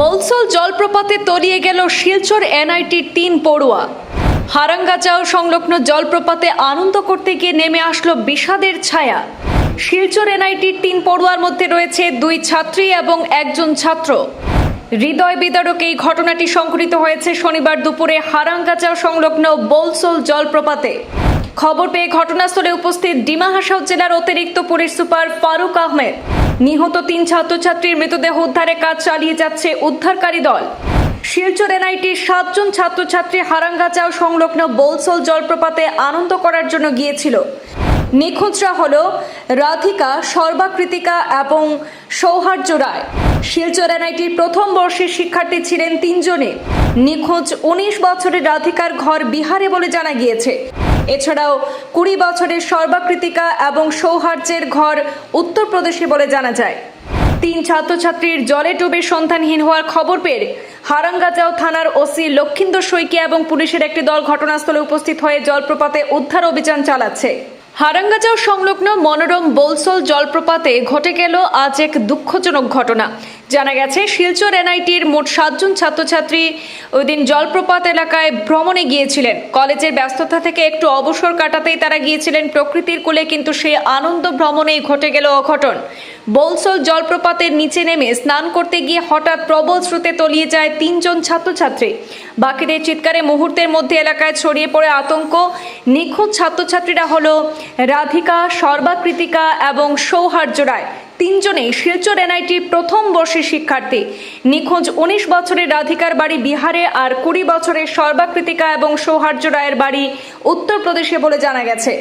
বলসল জলপ্রপাতে তলিয়ে গেল শিলচর এনআইটির তিন পড়ুয়া। হারাঙ্গাচাও সংলগ্ন জলপ্রপাতে আনন্দ করতে গিয়ে নেমে আসলো বিষাদের ছায়া। শিলচর এনআইটির তিন পড়ুয়ার মধ্যে রয়েছে দুই ছাত্রী এবং একজন ছাত্র। হৃদয় বিদারক এই ঘটনাটি সংঘটিত হয়েছে শনিবার দুপুরে হারাঙ্গাচাও সংলগ্ন বোলসোল জলপ্রপাতে। খবর পেয়ে ঘটনাস্থলে উপস্থিত ডিমা হাসাও জেলার অতিরিক্ত পুলিশ সুপার ফারুক আহমেদ। নিহত তিন ছাত্রছাত্রীর মৃতদেহ উদ্ধারে কাজ চালিয়ে যাচ্ছে উদ্ধারকারী দল। শিলচর এনআইটির সাতজন ছাত্রছাত্রী হারাঙ্গাচাও সংলগ্ন বোলসোল জলপ্রপাতে আনন্দ করার জন্য গিয়েছিল। নিখোঁজরা হল রাধিকা সর্বাকৃতিকা এবং সৌহার্য রায়। শিলচর এনআইটির প্রথম বর্ষের শিক্ষার্থী ছিলেন তিনজনে। নিখোঁজ উনিশ বছরের রাধিকার ঘর বিহারে বলে জানা গিয়েছে। এছাড়াও কুড়ি বছরের সর্বাকৃতিকা এবং সৌহার্যের ঘর উত্তরপ্রদেশে বলে জানা যায়। তিন ছাত্রছাত্রীর জলে ডুবে সন্ধানহীন হওয়ার খবর পেয়ে হারাঙ্গাজাও থানার ওসি লক্ষিন্দর শইকিয়া এবং পুলিশের একটি দল ঘটনাস্থলে উপস্থিত হয়ে জলপ্রপাতে উদ্ধার অভিযান চালাচ্ছে। হারাঙ্গাজাও সংলগ্ন মনোরম বোলসোল জলপ্রপাতে ঘটে গেল আজ এক দুঃখজনক ঘটনা। জানা গেছে, শিলচর এনআইটির মোট সাতজন ছাত্রছাত্রী ওই দিন জলপ্রপাত এলাকায় ভ্রমণে গিয়েছিলেন। কলেজের ব্যস্ততা থেকে একটু অবসর কাটাতেই তারা গিয়েছিলেন। প্রকৃতির কোলে কিন্তু সেই আনন্দ ভ্রমণেই ঘটে গেল অঘটন। বোলসোল জলপ্রপাতের নিচে নেমে স্নান করতে গিয়ে হঠাৎ প্রবল স্রোতে তলিয়ে যায় তিনজন ছাত্রছাত্রী। বাকিদের চিৎকারে মুহূর্তের মধ্যে এলাকায় ছড়িয়ে পড়ে আতঙ্ক। নিখোঁজ ছাত্রছাত্রীরা হলো রাধিকা সর্বাকৃতিকা এবং সৌহার্য রায়। তিনজনেই শিলচর এনআইটির প্রথম বর্ষের শিক্ষার্থী। নিখোঁজ উনিশ বছরের রাধিকার বাড়ি বিহারে আর কুড়ি বছরের সর্বাকৃতিকা এবং সৌহার্য রায়ের বাড়ি উত্তরপ্রদেশে বলে জানা গেছে।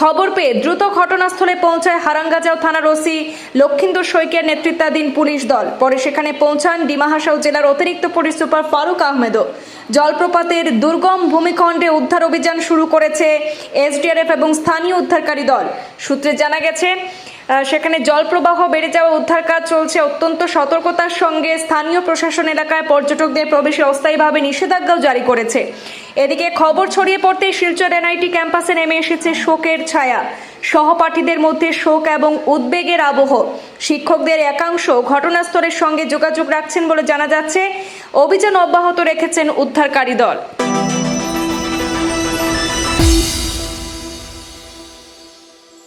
খবর পেয়ে দ্রুত ঘটনাস্থলে পৌঁছায় হারাঙ্গাজাও থানার ওসি লক্ষিন্দর শইকের নেতৃত্বাধীন পুলিশ দল। পরে সেখানে পৌঁছান ডিমাহাসাও জেলার অতিরিক্ত পুলিশ সুপার ফারুক আহমেদও। জলপ্রপাতের দুর্গম ভূমিখণ্ডে উদ্ধার অভিযান শুরু করেছে এসডিআরএফ এবং স্থানীয় উদ্ধারকারী দল। সূত্রে জানা গেছে সেখানে জলপ্রবাহ বেড়ে যাওয়া উদ্ধার কাজ চলছে। অত্যন্ত সতর্কতার সঙ্গে স্থানীয় প্রশাসন এলাকায় পর্যটকদের প্রবেশে অস্থায়ীভাবে নিষেধাজ্ঞাও জারি করেছে। এদিকে খবর ছড়িয়ে পড়তেই শিলচর এনআইটি ক্যাম্পাসে নেমে এসেছে শোকের ছায়া। সহপাঠীদের মধ্যে শোক এবং উদ্বেগের আবহ। শিক্ষকদের একাংশ ঘটনাস্থলের সঙ্গে যোগাযোগ রাখছেন বলে জানা যাচ্ছে। অভিযান অব্যাহত রেখেছেন উদ্ধারকারী দল।